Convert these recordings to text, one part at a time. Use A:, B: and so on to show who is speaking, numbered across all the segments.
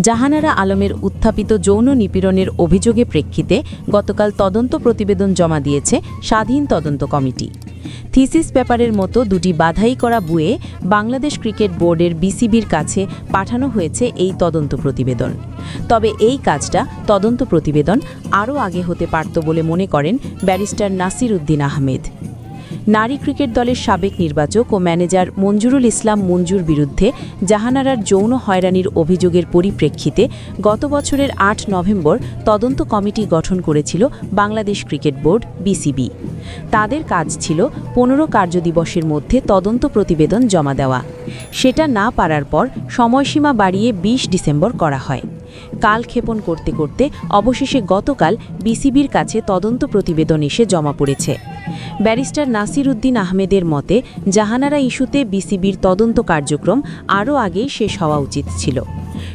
A: জাহানারা আলমের উত্থাপিত যৌন নিপীড়নের অভিযোগে প্রেক্ষিতে গতকাল তদন্ত প্রতিবেদন জমা দিয়েছে স্বাধীন তদন্ত কমিটি। থিসিস পেপারের মতো দুটি বাধাই করা বুয়ে বাংলাদেশ ক্রিকেট বোর্ডের বিসিবির কাছে পাঠানো হয়েছে এই তদন্ত প্রতিবেদন। তবে এই কাজটা তদন্ত প্রতিবেদন আরও আগে হতে পারত বলে মনে করেন ব্যারিস্টার নাসির উদ্দিন আহমেদ। নারী ক্রিকেট দলের সাবেক নির্বাচক ও ম্যানেজার মঞ্জুরুল ইসলাম মঞ্জুর বিরুদ্ধে জাহানারার যৌন হয়রানির অভিযোগের পরিপ্রেক্ষিতে গত বছরের আট নভেম্বর তদন্ত কমিটি গঠন করেছিল বাংলাদেশ ক্রিকেট বোর্ড, বিসিবি। তাদের কাজ ছিল পনেরো কার্যদিবসের মধ্যে তদন্ত প্রতিবেদন জমা দেওয়া। সেটা না পারার পর সময়সীমা বাড়িয়ে ২০ ডিসেম্বর করা হয়। কালক্ষেপণ করতে করতে অবশেষে গতকাল বিসিবির কাছে তদন্ত প্রতিবেদন এসে জমা পড়েছে। ব্যারিস্টার নাসির উদ্দিন আহমেদের মতে, জাহানারা ইস্যুতে বিসিবির তদন্ত কার্যক্রম আরও আগেই শেষ হওয়া উচিত ছিল।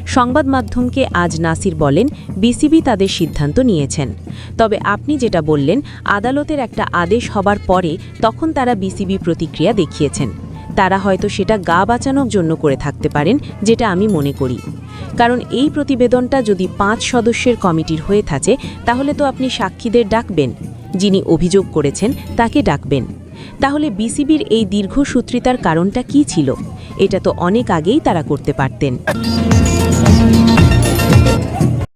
A: সংবাদ মাধ্যমকে আজ নাসির বলেন, বিসিবি তাদের সিদ্ধান্ত নিয়েছেন। তবে আপনি যেটা বললেন, আদালতের একটা আদেশ হবার পরে তখন তারা বিসিবি প্রতিক্রিয়া দেখিয়েছেন। তারা হয়তো সেটা গা বাঁচানোর জন্য করে থাকতে পারেন, যেটা আমি মনে করি। কারণ এই প্রতিবেদনটা যদি পাঁচ সদস্যের কমিটির হয়ে থাকে, তাহলে তো আপনি সাক্ষীদের ডাকবেন। যিনি অভিযোগ করেছেন তাকে ডাকবেন। তাহলে বিসিবির এই দীর্ঘসূত্রিতার কারণটা কি ছিল? এটা তো অনেক আগেই তারা করতে পারতেন।